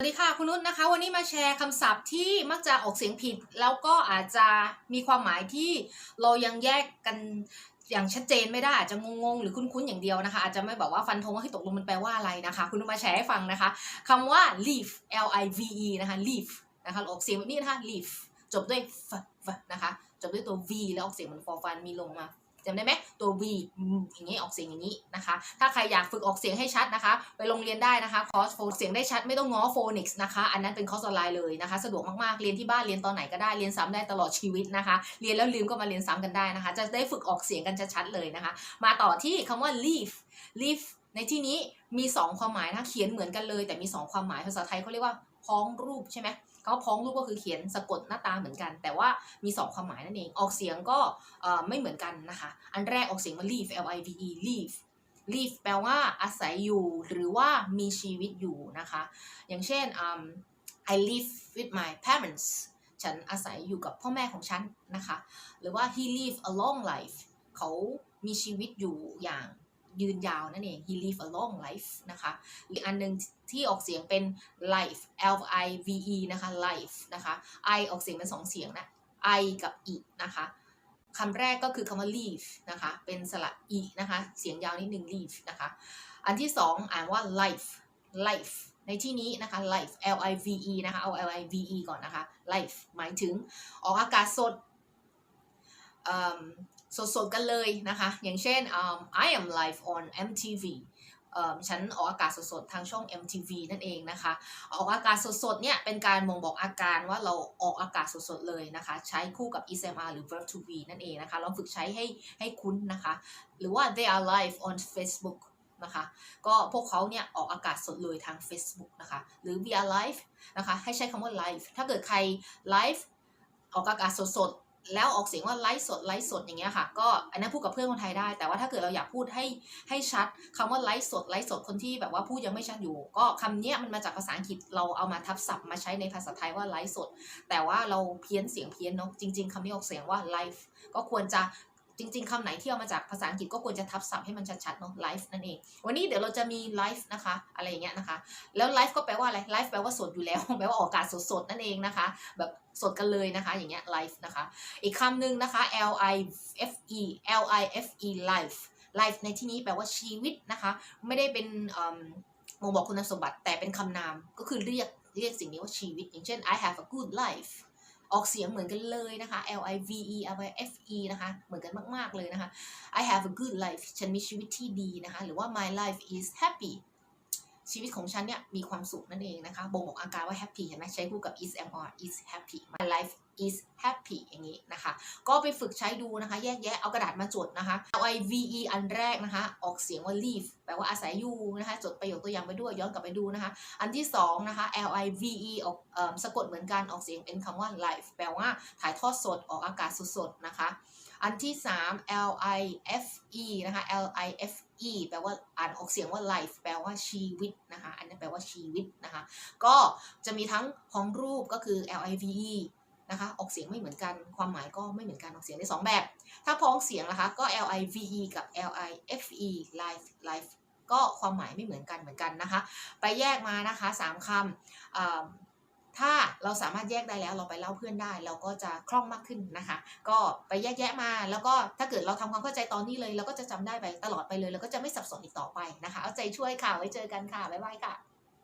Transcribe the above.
สวัสดีค่ะคุณนุชนะคะ วันนี้มาแชร์คำศัพท์ที่มักจะออกเสียงผิด แล้วก็อาจจะมีความหมายที่เรายังแยกกันอย่างชัดเจนไม่ได้อาจจะงงๆหรือคุ้นๆอย่างเดียวนะคะ อาจจะไม่แบบว่าฟันธงว่าที่ตกลงมันแปลว่าอะไรนะคะ คุณนุชมาแชร์ให้ฟังนะคะคำว่า leave l i v e นะคะ leave นะคะออกเสียงแบบนี้นะคะ leave จบด้วย f f นะคะ จบด้วยตัว v แล้วออกเสียงเหมือนฟอฟันมีลงมา จำได้ไหมตัว v อย่างนี้ออกเสียงอย่างนี้นะคะ ถ้าใครอยากฝึกออกเสียงให้ชัดนะคะ ไปโรงเรียนได้นะคะคอร์สโฟเสียงได้ชัดไม่ต้องง้อโฟนิกส์นะคะ อันนั้นเป็นคอร์สออนไลน์เลยนะคะ สะดวกมากๆ เรียนที่บ้านเรียนตอนไหนก็ได้เรียนซ้ำได้ตลอดชีวิตนะคะ เรียนแล้วลืมก็มาเรียนซ้ำกันได้นะคะ จะได้ฝึกออกเสียงกันชัดๆเลยนะคะ มาต่อที่คำว่า leave leave ในที่นี้มี 2 ความหมายนะเขียนเหมือนกันเลย แต่มี 2 ความหมายภาษาไทยเขาเรียกว่าพ้องรูปใช่ไหมเขาพ้องรูปก็คือเขียนสะกดหน้าตาเหมือนกัน แต่ว่ามี 2 ความหมายนั่นเองออกเสียงก็ไม่เหมือนกันนะคะอันแรกออกเสียงว่า leave l i v e leave live แปลว่าอาศัยอยู่หรือว่ามีชีวิตอยู่นะคะ อย่างเช่นอืม I live with my parents ฉันอาศัยอยู่กับพ่อแม่ของฉันนะคะ หรือว่า he live a long life เขามีชีวิตอยู่อย่าง ยืนยาวนั่นเอง he live a long life นะคะ อีกอันหนึ่งที่ออกเสียงเป็น life l i v e นะคะ life นะคะ i ออกเสียงเป็นสองเสียงนะ i กับ e นะคะคำแรกก็คือคำว่า leave นะคะ เป็นสระ e นะคะ เสียงยาวนิดนึง leave นะคะ อันที่สองอ่านว่า life life ในที่นี้นะคะ life l i v e นะคะ เอา l i v e ก่อนนะคะ life หมายถึงออกอากาศสด สดๆกันเลยนะคะ อย่างเช่น um, I am live on MTV เอิ่มฉันออกอากาศสดๆทางช่อง MTV นั่นเองนะคะ ออกอากาศสดๆเนี่ยเป็นการบ่งบอกอาการว่าเราออกอากาศสดๆเลยนะคะ ใช้คู่กับ SMR หรือ verb to be นั่นเองนะคะลองฝึกใช้ให้ให้คุ้นนะคะ หรือว่า they are live on Facebook นะคะ ก็พวกเขาเนี่ยออกอากาศสดเลยทาง Facebook นะคะ หรือ we are live นะคะ ให้ใช้คำว่า live ถ้าเกิดใคร live ออกอากาศสดๆ แล้วออกเสียงว่าไลฟ์สดไลฟ์สดอย่างเงี้ยค่ะ ก็อันนั้นพูดกับเพื่อนคนไทยได้ แต่ว่าถ้าเกิดเราอยากพูดให้ให้ชัดคำว่าไลฟ์สดไลฟ์สดคนที่แบบว่าพูดยังไม่ชัดอยู่ ก็คำเนี้ยมันมาจากภาษาอังกฤษเราเอามาทับศัพท์มาใช้ในภาษาไทยว่าไลฟ์สด แต่ว่าเราเพี้ยนเสียงเพี้ยนเนาะจริง ๆคำนี้ออกเสียงว่าไลฟ์ก็ควรจะ จริง ๆคำไหนที่เอามาจากภาษาอังกฤษก็ควรจะทับศัพท์ให้มันชัดๆเนาะไลฟ์นั่นเอง วันนี้เดี๋ยวเราจะมีไลฟ์นะคะ อะไรอย่างเงี้ยนะคะ แล้วไลฟ์ก็แปลว่าอะไรไลฟ์แปลว่าสดอยู่แล้ว แปลว่าออกอากาศสดๆนั่นเองนะคะ แบบสดกันเลยนะคะ อย่างเงี้ยไลฟ์นะคะ อีกคำหนึ่งนะคะ L I F E L I F E life life ในที่นี้แปลว่าชีวิตนะคะ ไม่ได้เป็นมบ่งบอกคุณสมบัติแต่เป็นคำนามก็คือเรียกเรียกสิ่งนี้ว่าชีวิต อย่างเช่น I have a good life ออกเสียงเหมือนกันเลยนะคะ L I V E L I F E นะคะ เหมือนกันมาก ๆ เลยนะคะ I have a good life ฉันมีชีวิตที่ดีนะคะ หรือว่า my life is happy ชีวิตของฉันเนี่ยมีความสุขนั่นเองนะคะ บ่งบอกอาการว่า happy เห็นไหมใช้คู่กับ is am or is happy my life is happy อย่างนี้นะคะ ก็ไปฝึกใช้ดูนะคะ แยกแยะเอากระดาษมาจดนะคะ L I V E อันแรกนะคะ ออกเสียงว่า live แปลว่าอาศัยอยู่นะคะ จดประโยคตัวอย่างไปด้วยย้อนกลับไปดูนะคะ อันที่สองนะคะ L I V E ออกสะกดเหมือนกันออกเสียงเป็นคำว่า live แปลว่าถ่ายทอดสดออกอากาศสดๆนะคะอันที่สาม L I F E นะคะ L I F E แปลว่าอ่านออกเสียงว่า life แปลว่าชีวิตนะคะ อันนี้แปลว่าชีวิตนะคะ ก็จะมีทั้งพ้องรูปก็คือ L I V E นะคะ ออกเสียงไม่เหมือนกัน ความหมายก็ไม่เหมือนกันออกเสียงได้สองแบบ ถ้าพ้องเสียงนะคะ ก็ L I V E กับ L I F E life life ก็ความหมายไม่เหมือนกันเหมือนกันนะคะ ไปแยกมานะคะสามคำอ่าถ้าเราสามารถแยกได้แล้วเราไปเล่าเพื่อนได้ เราก็จะคล่องมากขึ้นนะคะ ก็ไปแยกแยะมาแล้วก็ถ้าเกิดเราทำความเข้าใจตอนนี้เลย เราก็จะจำได้ไปตลอดไปเลย แล้วก็จะไม่สับสนอีกต่อไปนะคะ เอาใจช่วยค่ะไว้เจอกันค่ะบ๊ายบายค่ะ